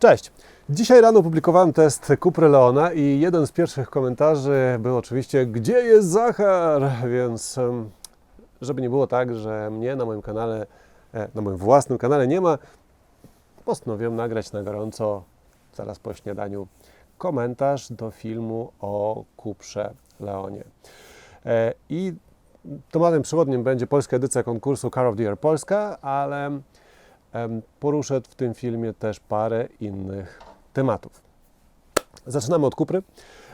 Cześć! Dzisiaj rano publikowałem test Cupry Leona i jeden z pierwszych komentarzy był oczywiście gdzie jest Zachar? Więc żeby nie było tak, że mnie na moim kanale, e, na moim własnym kanale nie ma, postanowiłem nagrać na gorąco zaraz po śniadaniu komentarz do filmu o Cuprze Leonie. E, I tematem przewodnim będzie polska edycja konkursu Car of the Year Polska, ale poruszę w tym filmie też parę innych tematów. Zaczynamy od Kupry.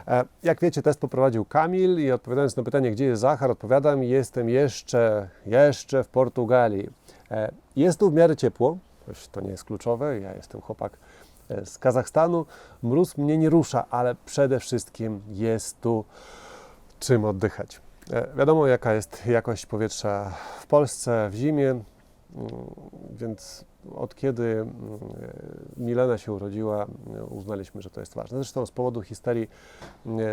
E, Jak wiecie, test poprowadził Kamil i odpowiadając na pytanie, gdzie jest Zachar, odpowiadam, jestem jeszcze, jeszcze w Portugalii. E, Jest tu w miarę ciepło, choć to nie jest kluczowe, ja jestem chłopak e, z Kazachstanu. Mróz mnie nie rusza, ale przede wszystkim jest tu czym oddychać. Wiadomo, jaka jest jakość powietrza w Polsce w zimie, więc od kiedy mm, Milena się urodziła, e, uznaliśmy, że to jest ważne. Zresztą z powodu histerii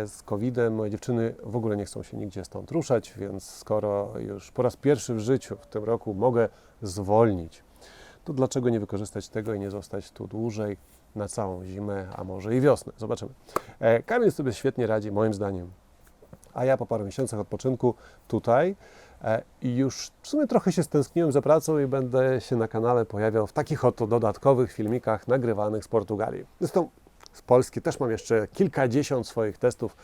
z COVID-em moje dziewczyny w ogóle nie chcą się nigdzie stąd ruszać, więc skoro już po raz pierwszy w życiu w tym roku mogę zwolnić, to dlaczego nie wykorzystać tego i nie zostać tu dłużej na całą zimę, a może i wiosnę? Zobaczymy. E, Kamil sobie świetnie radzi, moim zdaniem a ja po paru miesiącach odpoczynku tutaj i już w sumie trochę się stęskniłem za pracą i będę się na kanale pojawiał w takich oto dodatkowych filmikach nagrywanych z Portugalii. Zresztą z Polski też mam jeszcze kilkadziesiąt swoich testów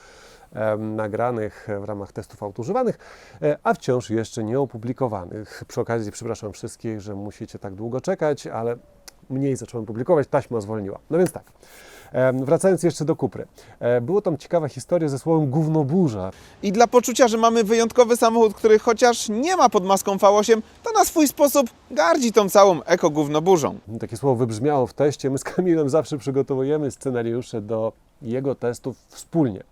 em, nagranych w ramach testów autoużywanych, e, a wciąż jeszcze nie opublikowanych. Przy okazji przepraszam wszystkich, że musicie tak długo czekać, ale mniej zacząłem publikować, taśma zwolniła. No więc tak. Wracając jeszcze do Kupry. E, Było tam ciekawa historia ze słowem gównoburza. I dla poczucia, że mamy wyjątkowy samochód, który chociaż nie ma pod maską V8, to na swój sposób gardzi tą całą eko-gównoburzą. Takie słowo wybrzmiało w teście. My z Kamilem zawsze przygotowujemy scenariusze do jego testów wspólnie.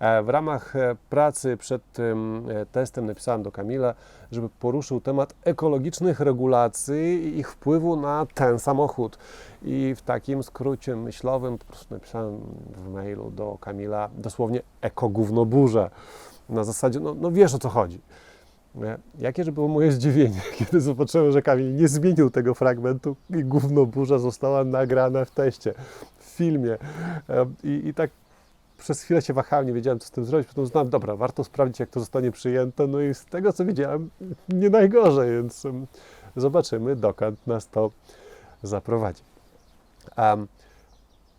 E, W ramach e, pracy przed tym e, testem napisałem do Kamila, żeby poruszył temat ekologicznych regulacji i ich wpływu na ten samochód. I w takim skrócie myślowym po prostu napisałem w mailu do Kamila dosłownie ekogównoburze. Na zasadzie, no, no wiesz o co chodzi. E, Jakież było moje zdziwienie, kiedy zobaczyłem, że Kamil nie zmienił tego fragmentu i gówno burza została nagrana w teście, w filmie. I, I tak przez chwilę się wahałem, nie wiedziałem, co z tym zrobić. Potem uznałem, dobra, warto sprawdzić, jak to zostanie przyjęte. No i z tego, co widziałem, nie najgorzej, więc zobaczymy, dokąd nas to zaprowadzi.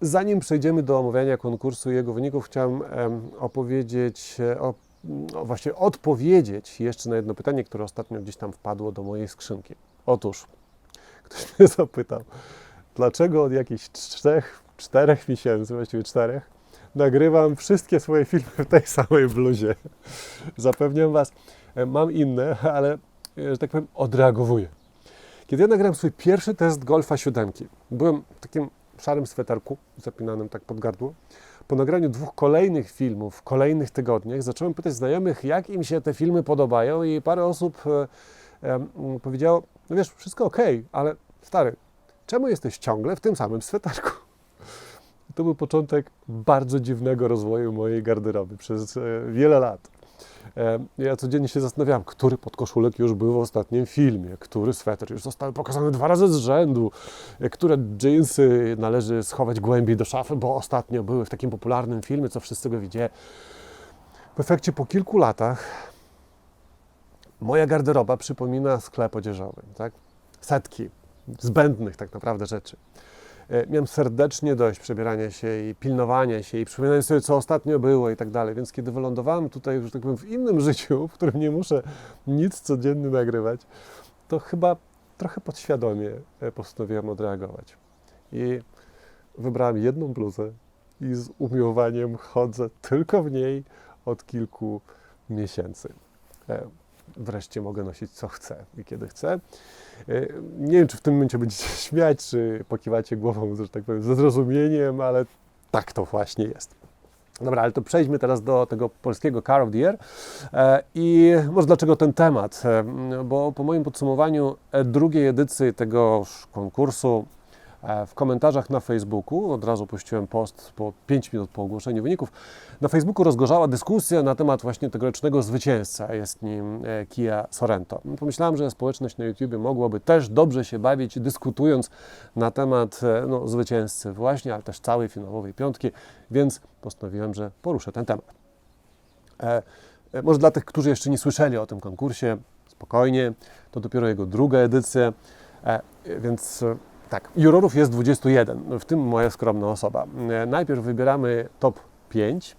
Zanim przejdziemy do omawiania konkursu i jego wyników, chciałem em, opowiedzieć, e, o, o, właśnie odpowiedzieć jeszcze na jedno pytanie, które ostatnio gdzieś tam wpadło do mojej skrzynki. Otóż ktoś mnie zapytał, dlaczego od jakichś trzech, czterech miesięcy, właściwie czterech, nagrywam wszystkie swoje filmy w tej samej bluzie. Zapewniam Was, e, mam inne, ale, e, że tak powiem, odreagowuję. Kiedy ja nagrałem swój pierwszy test Golfa 7, byłem w takim szarym sweterku, zapinanym tak pod gardło. Po nagraniu dwóch kolejnych filmów w kolejnych tygodniach zacząłem pytać znajomych, jak im się te filmy podobają i parę osób e, powiedziało, no wiesz, wszystko ok, ale stary, czemu jesteś ciągle w tym samym sweterku? To był początek bardzo dziwnego rozwoju mojej garderoby przez e, wiele lat. E, Ja codziennie się zastanawiałem, który podkoszulek już był w ostatnim filmie, który sweter już został pokazany dwa razy z rzędu, e, które dżinsy należy schować głębiej do szafy, bo ostatnio były w takim popularnym filmie, co wszyscy go widzieli. W efekcie po kilku latach moja garderoba przypomina sklep odzieżowy, tak? Setki zbędnych tak naprawdę rzeczy. E, Miałem serdecznie dość przebierania się i pilnowania się i przypominania sobie, co ostatnio było i tak dalej. Więc kiedy wylądowałem tutaj, że tak powiem, w innym życiu, w którym nie muszę nic codziennie nagrywać, to chyba trochę podświadomie e, postanowiłem odreagować. I wybrałem jedną bluzę i z umiłowaniem chodzę tylko w niej od kilku miesięcy. Wreszcie mogę nosić co chcę i kiedy chcę. E, Nie wiem, czy w tym momencie będziecie śmiać, czy pokiwacie głową, że tak powiem, ze zrozumieniem, ale tak to właśnie jest. Dobra, ale to przejdźmy teraz do tego polskiego Car of the Year. E, I może dlaczego ten temat? E, Bo po moim podsumowaniu e, drugiej edycji tego konkursu W komentarzach na Facebooku, od razu puściłem post po 5 minut po ogłoszeniu wyników, na Facebooku rozgorzała dyskusja na temat właśnie tegorocznego zwycięzca, jest nim e, Kia Sorento. Pomyślałem, że społeczność na YouTubie mogłaby też dobrze się bawić, dyskutując na temat e, no, zwycięzcy właśnie, ale też całej finałowej piątki, więc postanowiłem, że poruszę ten temat. E, e, może dla tych, którzy jeszcze nie słyszeli o tym konkursie, spokojnie, to dopiero jego druga edycja, e, więc e, tak, jurorów jest 21, w tym moja skromna osoba. E, Najpierw wybieramy top 5.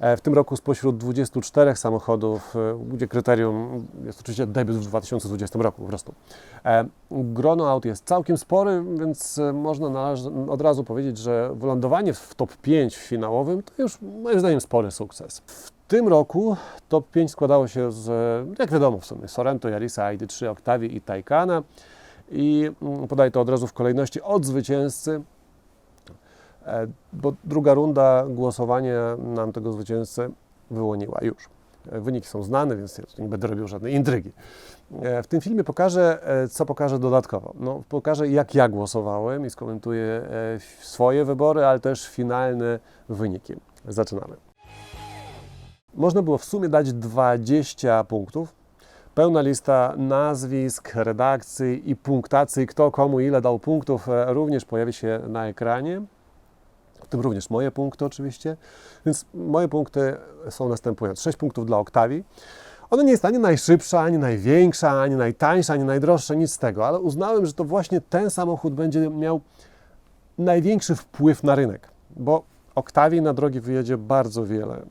E, W tym roku spośród 24 samochodów, e, gdzie kryterium jest oczywiście debiut w 2020 roku po prostu. Grono aut jest całkiem spory, więc można od razu powiedzieć, że wylądowanie w top 5 finałowym to już moim zdaniem spory sukces. W tym roku top 5 składało się z, jak wiadomo w sumie, Sorento, Yarisa, ID3, Octavii i Taycana. I mm, podaję to od razu w kolejności od zwycięzcy, e, bo druga runda głosowania nam tego zwycięzcę wyłoniła już. E, Wyniki są znane, więc ja nie będę robił żadnej intrygi. E, W tym filmie pokażę, co pokażę dodatkowo. No, pokażę, jak ja głosowałem i skomentuję swoje wybory, ale też finalne wyniki. Zaczynamy. Można było w sumie dać 20 punktów. Pełna lista nazwisk, redakcji i punktacji, kto komu ile dał punktów, e, również pojawi się na ekranie. W tym również moje punkty oczywiście. Więc moje punkty są następujące. 6 punktów dla Octavii. Ona nie jest ani najszybsza, ani największa, ani najtańsza, ani najdroższa, nic z tego, ale uznałem, że to właśnie ten samochód będzie miał największy wpływ na rynek, bo Octavii na drogi wyjedzie bardzo wiele. E,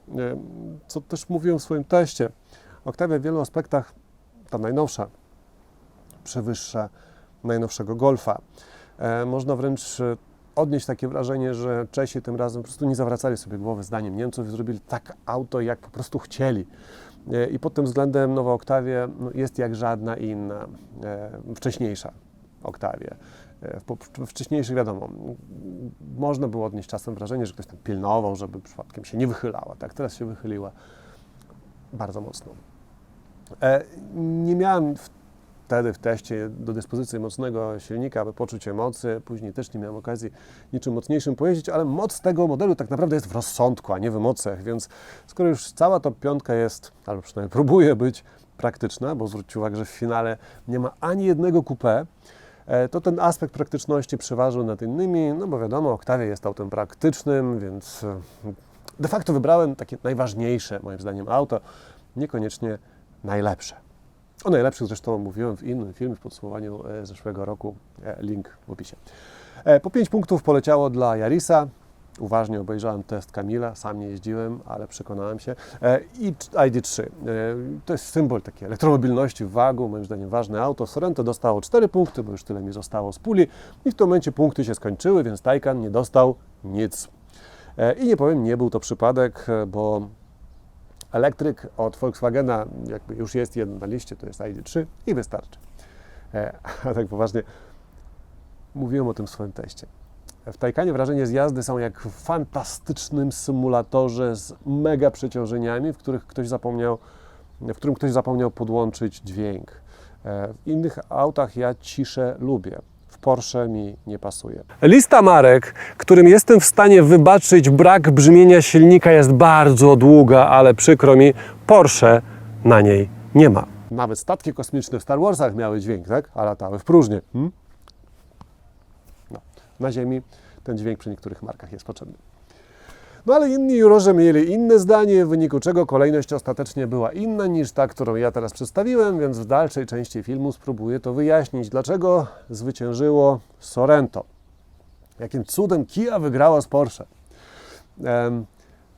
Co też mówiłem w swoim teście. Octavia w wielu aspektach, ta najnowsza, przewyższa najnowszego Golfa. E, Można wręcz e, odnieść takie wrażenie, że Czesi tym razem po prostu nie zawracali sobie głowy zdaniem Niemców i zrobili tak auto, jak po prostu chcieli. E, I pod tym względem nowa Octavia no, jest jak żadna inna, wcześniejsza w wcześniejszych, wiadomo, można było odnieść czasem wrażenie, że ktoś tam pilnował, żeby przypadkiem się nie wychylała. Tak, teraz się wychyliła bardzo mocno. E, Nie miałem wtedy w teście do dyspozycji mocnego silnika, aby poczuć emocje. Później też nie miałem okazji niczym mocniejszym pojeździć, ale moc tego modelu tak naprawdę jest w rozsądku, a nie w emocjach. Więc skoro już cała top piątka jest, albo przynajmniej próbuje być praktyczna, bo zwróćcie uwagę, że w finale nie ma ani jednego coupé, e, to ten aspekt praktyczności przeważył nad innymi, no bo wiadomo, Octavia jest autem praktycznym, więc e, de facto wybrałem takie najważniejsze, moim zdaniem, auto, niekoniecznie najlepsze. O najlepszych zresztą mówiłem w innym filmie, w podsumowaniu e, zeszłego roku, e, link w opisie. E, Po 5 punktów poleciało dla Jarisa. Uważnie obejrzałem test Kamila, sam nie jeździłem, ale przekonałem się. I ID3. E, To jest symbol takiej elektromobilności w wagu, moim zdaniem ważne auto. Sorento dostało 4 punkty, bo już tyle mi zostało z puli. I w tym momencie punkty się skończyły, więc Taycan nie dostał nic. I nie powiem, nie był to przypadek, bo elektryk od Volkswagena jakby już jest jeden na liście, to jest ID3 i wystarczy. E, A tak poważnie, mówiłem o tym w swoim teście. W Taycanie wrażenie z jazdy są jak w fantastycznym symulatorze z mega przeciążeniami, w których ktoś zapomniał, w którym ktoś zapomniał podłączyć dźwięk. E, W innych autach ja ciszę lubię. W Porsche mi nie pasuje. Lista marek, którym jestem w stanie wybaczyć brak brzmienia silnika jest bardzo długa, ale przykro mi, Porsche na niej nie ma. Nawet statki kosmiczne w Star Warsach miały dźwięk, tak? A latały w próżnię. Hmm? No. Na Ziemi ten dźwięk przy niektórych markach jest potrzebny. No ale inni jurorzy mieli inne zdanie, w wyniku czego kolejność ostatecznie była inna niż ta, którą ja teraz przedstawiłem, więc w dalszej części filmu spróbuję to wyjaśnić, dlaczego zwyciężyło Sorento. Jakim cudem Kia wygrała z Porsche. Em,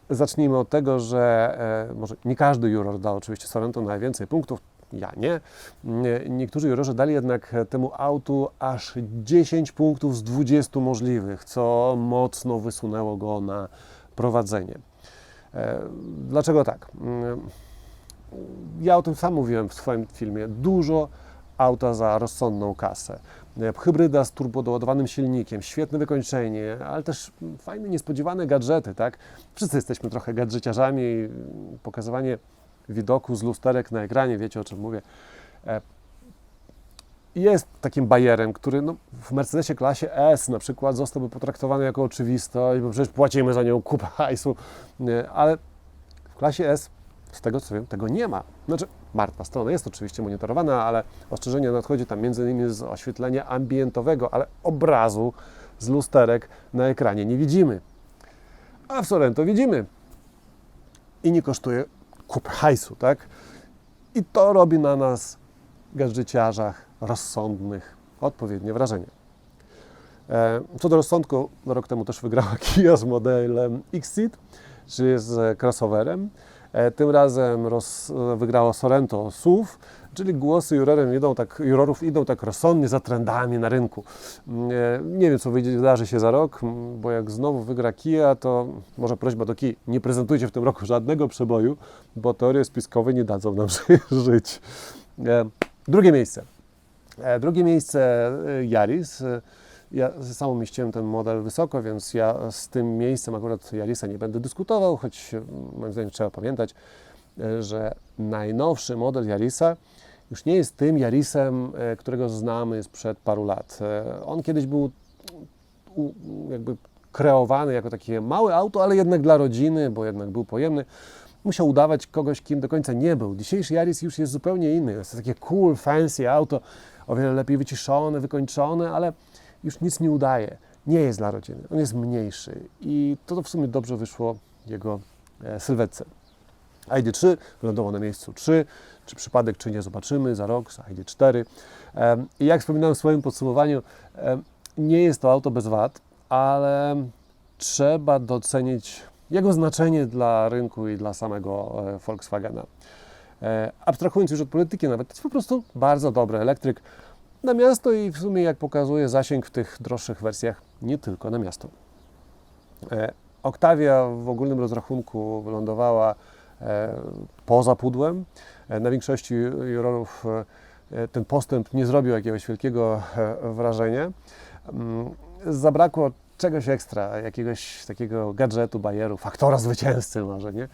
zacznijmy od tego, że e, może nie każdy juror dał oczywiście Sorento najwięcej punktów, ja. Nie- Niektórzy jurorzy dali jednak temu autu aż 10 punktów z 20 możliwych, co mocno wysunęło go na prowadzenie. E, Dlaczego tak? Mm, Ja o tym sam mówiłem w swoim filmie. Dużo auta za rozsądną kasę. E, Hybryda z turbodoładowanym silnikiem, świetne wykończenie, ale też fajne, niespodziewane gadżety, tak? Wszyscy jesteśmy trochę gadżeciarzami. Pokazywanie widoku z lusterek na ekranie, wiecie o czym mówię. Jest takim bajerem, który no, w Mercedesie klasie S na przykład zostałby potraktowany jako oczywistość, bo przecież płacimy za nią kupę hajsu, ale w klasie S, z tego co wiem, tego nie ma. Znaczy, martwa strona jest oczywiście monitorowana, ale ostrzeżenie nadchodzi tam między innymi z oświetlenia ambientowego, ale obrazu z lusterek na ekranie nie widzimy. A w Sorento widzimy. I nie kosztuje kupy hajsu, tak? I to robi na nas, gadżeciarzach rozsądnych, odpowiednie wrażenie. E, Co do rozsądku, rok temu też wygrała Kia z modelem Xceed, czyli z crossoverem. E, Tym razem roz, wygrało Sorento SUV, czyli głosy jurorem idą tak, jurorów idą tak rozsądnie za trendami na rynku. Mm, e, Nie wiem, co wydarzy się za rok, m, bo jak znowu wygra Kia, to może prośba do Kia, nie prezentujcie w tym roku żadnego przeboju, bo teorie spiskowe nie dadzą nam żyć. Drugie miejsce. E, Drugie miejsce e, Yaris. E, Ja sam umieściłem ten model wysoko, więc ja z tym miejscem akurat Yarisa nie będę dyskutował, choć moim zdaniem trzeba pamiętać, że najnowszy model Yarisa już nie jest tym Yarisem, którego znamy sprzed paru lat. On kiedyś był jakby kreowany jako takie małe auto, ale jednak dla rodziny, bo jednak był pojemny. Musiał udawać kogoś, kim do końca nie był. Dzisiejszy Yaris już jest zupełnie inny. Jest to takie cool, fancy auto, o wiele lepiej wyciszone, wykończone, ale już nic nie udaje. Nie jest dla rodziny. On jest mniejszy i to w sumie dobrze wyszło jego e, sylwetce. ID3 wylądował na miejscu 3. Czy przypadek, czy nie, zobaczymy za rok z ID4. Em, I jak wspominałem w swoim podsumowaniu, nie jest to auto bez wad, ale trzeba docenić jego znaczenie dla rynku i dla samego e, Volkswagena. E, Abstrahując już od polityki nawet, to jest po prostu bardzo dobry elektryk na miasto i w sumie jak pokazuje zasięg w tych droższych wersjach, nie tylko na miasto. E, Octavia w ogólnym rozrachunku wylądowała e, poza pudłem. Na większości jurorów ten postęp nie zrobił jakiegoś wielkiego wrażenia. Mm, Zabrakło czegoś ekstra, jakiegoś takiego gadżetu, bajeru, faktora zwycięzcy może, nie?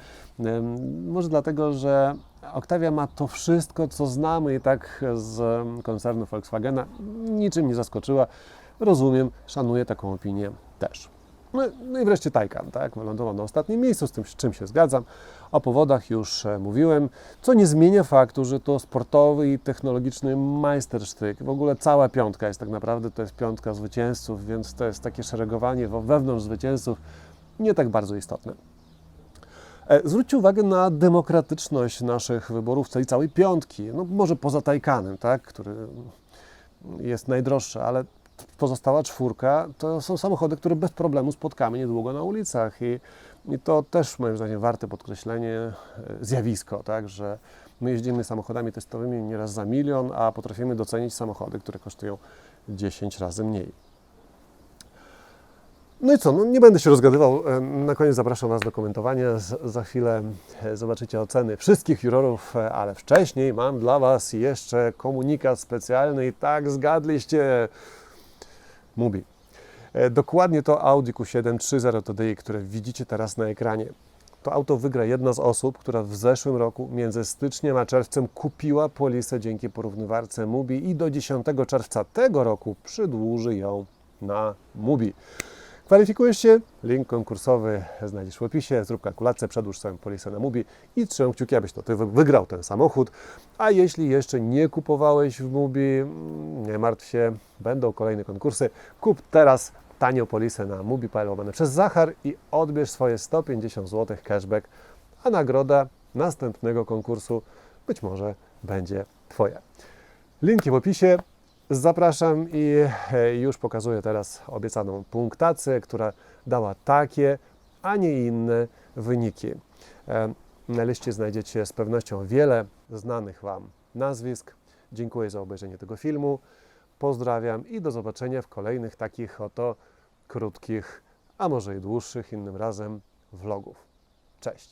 Może dlatego, że Octavia ma to wszystko, co znamy i tak z koncernu Volkswagena. Niczym nie zaskoczyła. Rozumiem, szanuję taką opinię też. No, no i wreszcie Taycan, tak? Wylądował na ostatnim miejscu, z tym czym się zgadzam. O powodach już e, mówiłem, co nie zmienia faktu, że to sportowy i technologiczny majstersztyk. W ogóle cała piątka jest tak naprawdę, to jest piątka zwycięzców, więc to jest takie szeregowanie wewnątrz zwycięzców nie tak bardzo istotne. E, Zwróćcie uwagę na demokratyczność naszych wyborów tej całej piątki. No może poza Taycanem, tak? który jest najdroższy, ale pozostała czwórka to są samochody, które bez problemu spotkamy niedługo na ulicach i, i to też moim zdaniem warte podkreślenie e, zjawisko, tak, że my jeździmy samochodami testowymi nieraz za milion, a potrafimy docenić samochody, które kosztują 10 razy mniej. No i co, no nie będę się rozgadywał. E, Na koniec zapraszam Was do komentowania. Za chwilę e, zobaczycie oceny wszystkich jurorów, e, ale wcześniej mam dla Was jeszcze komunikat specjalny i tak zgadliście. Mubi. Dokładnie to Audi Q7 3.0 TDI, które widzicie teraz na ekranie. To auto wygra jedna z osób, która w zeszłym roku między styczniem a czerwcem kupiła polisę dzięki porównywarce Mubi i do 10 czerwca tego roku przedłuży ją na Mubi. Kwalifikujesz się, link konkursowy znajdziesz w opisie, zrób kalkulację, przedłuż swoją polisę na Mubi i trzymam kciuki, abyś to ty wy- wygrał ten samochód. A jeśli jeszcze nie kupowałeś w Mubi, mm, nie martw się, będą kolejne konkursy. Kup teraz tanio polisę na Mubi.pl łamane przez Zachar i odbierz swoje 150 zł cashback, a nagroda następnego konkursu być może będzie Twoja. Linki w opisie. Zapraszam i e, już pokazuję teraz obiecaną punktację, która dała takie, a nie inne wyniki. E, Na liście znajdziecie z pewnością wiele znanych Wam nazwisk. Dziękuję za obejrzenie tego filmu. Pozdrawiam i do zobaczenia w kolejnych takich oto krótkich, a może i dłuższych innym razem vlogów. Cześć!